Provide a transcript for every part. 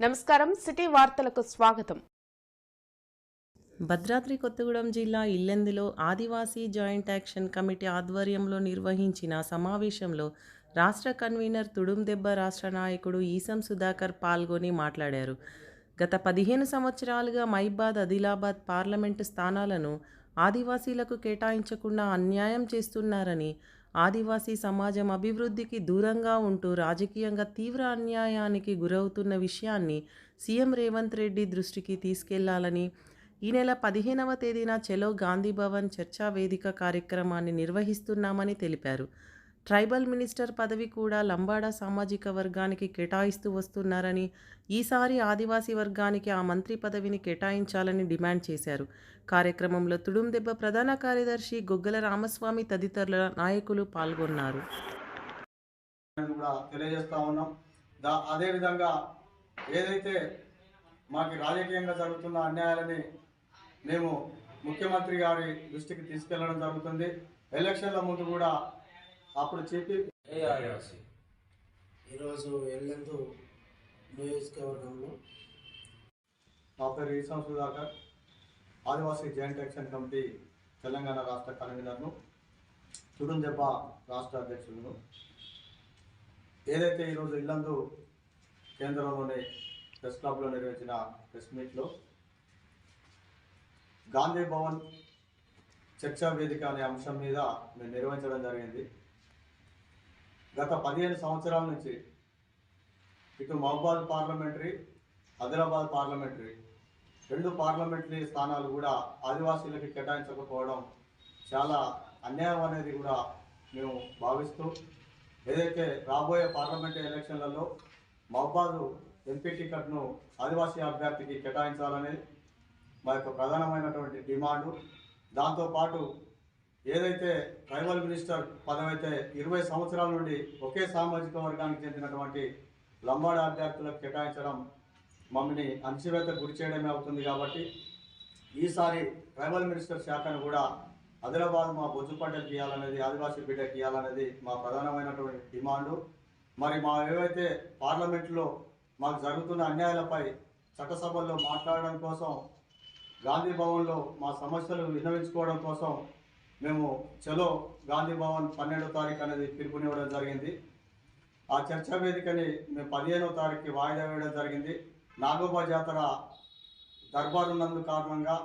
నమస్కారం సిటీ వార్తలకు స్వాగతం. భద్రాద్రి కొత్తగూడెం జిల్లా ఇల్లెందులో ఆదివాసీ జాయింట్ యాక్షన్ కమిటీ ఆధ్వర్యంలో నిర్వహించిన సమావేశంలో రాష్ట్ర కన్వీనర్ తుడుందెబ్బ రాష్ట్ర నాయకుడు ఈసం సుధాకర్ పాల్గొని మాట్లాడారు. గత పదిహేను సంవత్సరాలుగా మైబాద్ ఆదిలాబాద్ పార్లమెంటు స్థానాలను ఆదివాసీలకు కేటాయించకుండా అన్యాయం చేస్తున్నారని ఆదివాసీ సమాజం అభివృద్ధికి దూరంగా ఉంటూ రాజకీయంగా తీవ్ర అన్యాయానికి గురవుతున్న విషయాన్ని సీఎం రేవంత్ రెడ్డి దృష్టికి తీసుకెళ్ళాలని ఈ నెల పదిహేనవ తేదీన చెలో గాంధీ భవన్ చర్చా వేదిక కార్యక్రమాన్ని నిర్వహిస్తున్నామని తెలిపారు. ట్రైబల్ మినిస్టర్ పదవి కూడా లంబాడా సామాజిక వర్గానికి కేటాయిస్తూ వస్తున్నారని ఈసారి ఆదివాసీ వర్గానికి ఆ మంత్రి పదవిని కేటాయించాలని డిమాండ్ చేశారు. కార్యక్రమంలో తుడుందెబ్బ ప్రధాన కార్యదర్శి గొగ్గల రామస్వామి తదితరుల నాయకులు పాల్గొన్నారు. కూడా తెలియజేస్తా ఉన్నాం. దా అదేవిధంగా ఏదైతే మాకు రాజకీయంగా జరుగుతున్న అన్యాయాలని మేము ముఖ్యమంత్రి గారి దృష్టికి తీసుకెళ్ళడం జరుగుతుంది. ఎలక్షన్ల ముందు కూడా అప్పుడు చెప్పి ఈరోజు ఎల్లెందు నియోజకవర్గంలో పేరు Eesam Sudhakar Adivasi joint action committee Telangana రాష్ట్ర కన్వీనర్ను తుడుందెబ్బ రాష్ట్ర అధ్యక్షులను ఏదైతే ఈరోజు ఇల్లందు కేంద్రంలోని ప్రెస్ క్లబ్లో నిర్వహించిన ప్రెస్ మీట్లో గాంధీ భవన్ చర్చా వేదిక అనే అంశం మీద మేము నిర్వహించడం జరిగింది. గత పదిహేను సంవత్సరాల నుంచి ఇటు మహబాద్ పార్లమెంటరీ ఆదిలాబాద్ పార్లమెంటరీ రెండు పార్లమెంటరీ స్థానాలు కూడా ఆదివాసీలకి కేటాయించకపోవడం చాలా అన్యాయం అనేది కూడా మేము భావిస్తూ ఏదైతే రాబోయే పార్లమెంటరీ ఎలక్షన్లలో మహబాద్ ఎంపీ టికెట్ను ఆదివాసీ అభ్యర్థికి కేటాయించాలనేది మా యొక్క ప్రధానమైనటువంటి డిమాండు. దాంతోపాటు ఏదైతే ట్రైబల్ మినిస్టర్ పదం అయితే ఇరవై సంవత్సరాల నుండి ఒకే సామాజిక వర్గానికి చెందినటువంటి లంబాడ అభ్యర్థులకు కేటాయించడం మమ్మల్ని అంచివేత గురి చేయడమే అవుతుంది కాబట్టి ఈసారి ట్రైబల్ మినిస్టర్ శాఖను కూడా ఆదిలాబాద్ మా బొజ్జు పంటలకు ఇవ్వాలనేది ఆదివాసీ బిడ్డకి ఇవ్వాలనేది మా ప్రధానమైనటువంటి డిమాండు. మరి మా ఏవైతే పార్లమెంట్లో మాకు జరుగుతున్న అన్యాయాలపై చట్టసభల్లో మాట్లాడడం కోసం గాంధీ భవన్లో మా సమస్యలు విన్నవించుకోవడం కోసం మేము చలో గాంధీ భవన్ పన్నెండో తారీఖు అనేది పిలుపునివ్వడం జరిగింది. ఆ చర్చా వేదికని మేము పదిహేనో తారీఖుకి వాయిదా వేయడం జరిగింది. నాగోబా జాతర దర్బార్ ఉన్నందు కారణంగా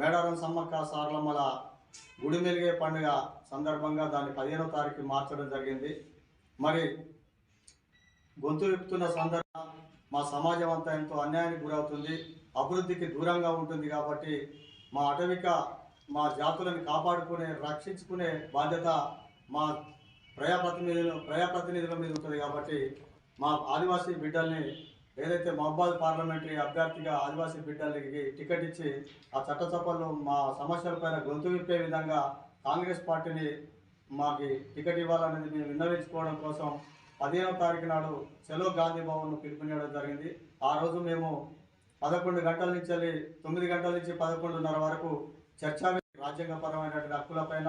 మేడారం సమ్మక్క సారలమ్మల గుడి మెలిగే పండుగ సందర్భంగా దాన్ని పదిహేనో తారీఖు మార్చడం జరిగింది. మరి గొంతు విప్పుతున్న సందర్భ మా సమాజం అంతా ఎంతో అన్యాయానికి గురవుతుంది. అభివృద్ధికి దూరంగా ఉంటుంది కాబట్టి మా అటవిక మా జాతులను కాపాడుకునే రక్షించుకునే బాధ్యత మా ప్రజాప్రతినిధులు ప్రజాప్రతినిధుల మీద ఉంటుంది కాబట్టి మా ఆదివాసీ బిడ్డల్ని ఏదైతే మహబాద్ పార్లమెంటరీ అభ్యర్థిగా ఆదివాసీ బిడ్డలకి టికెట్ ఇచ్చి ఆ చట్టసభల్లో మా సమస్యలపైన గొంతు విప్పే విధంగా కాంగ్రెస్ పార్టీని మాకు టికెట్ ఇవ్వాలనేది మేము విన్నవించుకోవడం కోసం పదిహేనవ తారీఖు నాడు సెలవు గాంధీ భవన్ను పిలుపునివ్వడం జరిగింది. ఆ రోజు మేము పదకొండు గంటల నుంచి వెళ్ళి తొమ్మిది గంటల నుంచి పదకొండున్నర వరకు చర్చా రాజ్యాంగపరమైనటువంటి హక్కులపైన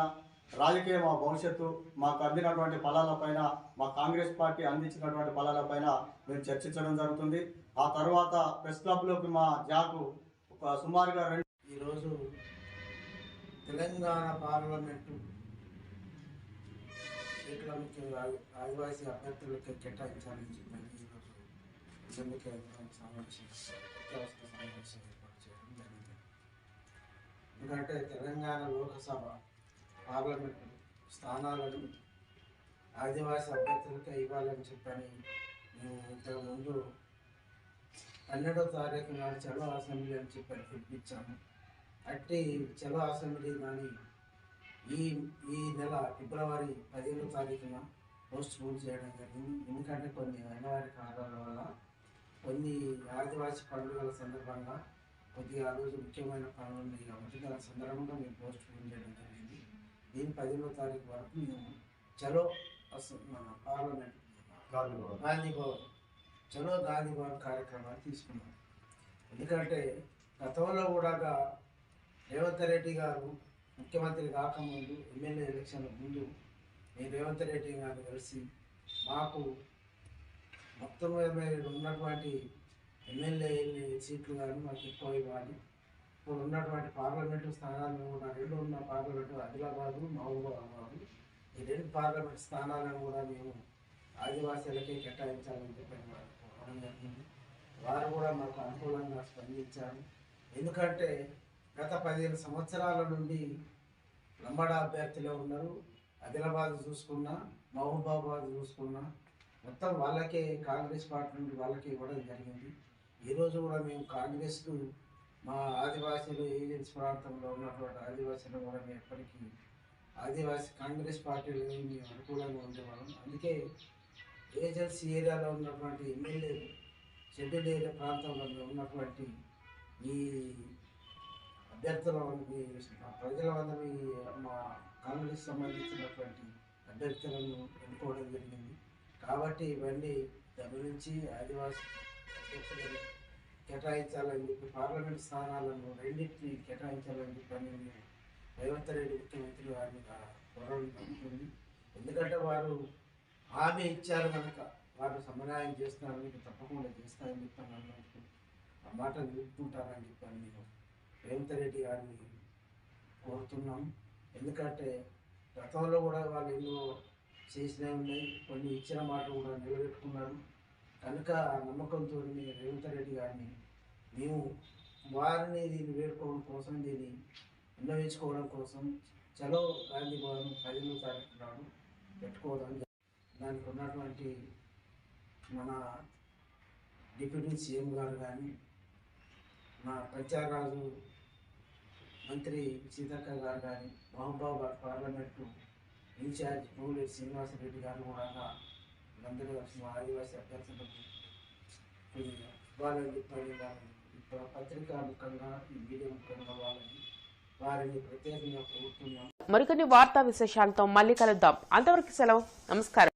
రాజకీయ మా భవిష్యత్తు మాకు అందినటువంటి ఫలాలపైన మా కాంగ్రెస్ పార్టీ అందించినటువంటి ఫలాలపైన మేము చర్చించడం జరుగుతుంది. ఆ తర్వాత ప్రెస్ క్లబ్లోకి మా జాకు ఒక సుమారుగా రెండు ఈరోజు తెలంగాణ పార్లమెంటు సీట్ల ముఖ్యంగా ఆదివాసీ అభ్యర్థులకి కేటాయించాలని చెప్పి ఈరోజు సమావేశం సమావేశం ఏర్పాటు చేయడం జరిగింది. ఎందుకంటే తెలంగాణ లోకసభ పార్లమెంట్ స్థానాలను ఆదివాసీ అభ్యర్థులకే ఇవ్వాలని చెప్పని మేము ఇంతకుముందు పన్నెండో తారీఖు నాడు చలో అసెంబ్లీ అని చెప్పి పిలిపించాము అట్టి చలో అసెంబ్లీ కానీ ఈ ఈ నెల ఫిబ్రవరి పదిహేనో తారీఖున పోస్ట్ పోన్ చేయడం జరిగింది. ఎందుకంటే కొన్ని అనివార్య కారణాల వల్ల కొన్ని ఆదివాసీ పండుగల సందర్భంగా కొద్దిగా ఆ రోజు ముఖ్యమైన పనులు ఉన్నాయి కాబట్టి దాని సందర్భంగా మేము పోస్ట్ పోన్ చేయడం జరిగింది. దీని పదిహేనో తారీఖు వరకు మేము చలో మన పార్లమెంట్ గాంధీ భవన్ చలో గాంధీ భవన్ కార్యక్రమాన్ని తీసుకున్నాం. ఎందుకంటే గతంలో కూడా రేవంత్ రెడ్డి గారు ముఖ్యమంత్రి కాకముందు ఎమ్మెల్యే ఎలక్షన్ ముందు నేను రేవంత్ రెడ్డి గారిని కలిసి మాకు మొత్తం మీద ఉన్నటువంటి ఎమ్మెల్యే సీట్లు కానీ మాకు ఎక్కువ ఇవ్వాలి. ఇప్పుడు ఉన్నటువంటి పార్లమెంటు స్థానాలను కూడా రెండు ఉన్న పార్లమెంటు ఆదిలాబాదు మహబూబాబాదు ఈ రెండు పార్లమెంట్ స్థానాలను కూడా మేము ఆదివాసీలకే కేటాయించాలని చెప్పి కోరడం జరిగింది. వారు కూడా మాకు అనుకూలంగా స్పందించారు. ఎందుకంటే గత పదిహేను సంవత్సరాల నుండి లంబాడ అభ్యర్థిలో ఉన్నారు. ఆదిలాబాద్ చూసుకున్నా మహబూబాబాద్ చూసుకున్నా మొత్తం వాళ్ళకే కాంగ్రెస్ పార్టీ నుండి వాళ్ళకే ఇవ్వడం జరిగింది. ఈరోజు కూడా మేము కాంగ్రెస్ను మా ఆదివాసీలు ఏజెన్సీ ప్రాంతంలో ఉన్నటువంటి ఆదివాసీలు కూడా మేము ఎప్పటికీ ఆదివాసీ కాంగ్రెస్ పార్టీలు మేము అనుకూలంగా ఉండేవాళ్ళం. అందుకే ఏజెన్సీ ఏరియాలో ఉన్నటువంటి ఎమ్మెల్యే షెడ్యూల్ ఏరియా ప్రాంతంలో ఉన్నటువంటి ఈ అభ్యర్థుల ప్రజల వద్ద మా కాంగ్రెస్ సంబంధించినటువంటి అభ్యర్థులను ఎన్నుకోవడం జరిగింది. కాబట్టి ఇవన్నీ గమనించి ఆదివాసీ కేటాయించాలని చెప్పి పార్లమెంట్ స్థానాలను రెండింటిని కేటాయించాలని చెప్పి మేము రేవంత్ రెడ్డి ముఖ్యమంత్రి వారిని కోరడం జరుగుతుంది. ఎందుకంటే వారు హామీ ఇచ్చారు కనుక వారు సమన్వయం చేస్తారని మీకు తప్పకుండా చేస్తారని చెప్పని అన్నట్టు ఆ మాట నిలుపుకుంటారని చెప్పాను నేను రేవంత్ రెడ్డి గారిని కోరుతున్నాం. ఎందుకంటే గతంలో కూడా వాళ్ళు ఎన్నో చేసినవి ఉన్నాయి. కొన్ని ఇచ్చిన మాట కూడా నిలబెట్టుకున్నారు. కనుక నమ్మకంతో రేవంత్ రెడ్డి గారిని మేము వారిని దీన్ని వేడుకోవడం కోసం దీన్ని విన్నవించుకోవడం కోసం చలో గాంధీ భవన్ పదిహేను తారీఖు నాడు పెట్టుకోవడం దానికి ఉన్నటువంటి మన డిప్యూటీ సీఎం గారు కానీ మా పంచాయరాజు మంత్రి సీతక్క గారు కానీ మహబూబాబాద్ పార్లమెంటు ఇన్ఛార్జ్ పూలేటి శ్రీనివాసరెడ్డి గారు కూడా వీళ్ళందరూ కలిసి మా ఆదివాసీ అభ్యర్థులకు వాళ్ళని పని చెప్పని ఇప్పుడు పత్రికా ముఖంగా ఈ మీడియా ముఖంగా వాళ్ళని వారిని ప్రత్యేకంగా కోరుతున్నాం మరికొన్ని వార్తా విశేషాలతో మళ్ళీ కలుద్దాం. అంతవరకు సెలవు. నమస్కారం.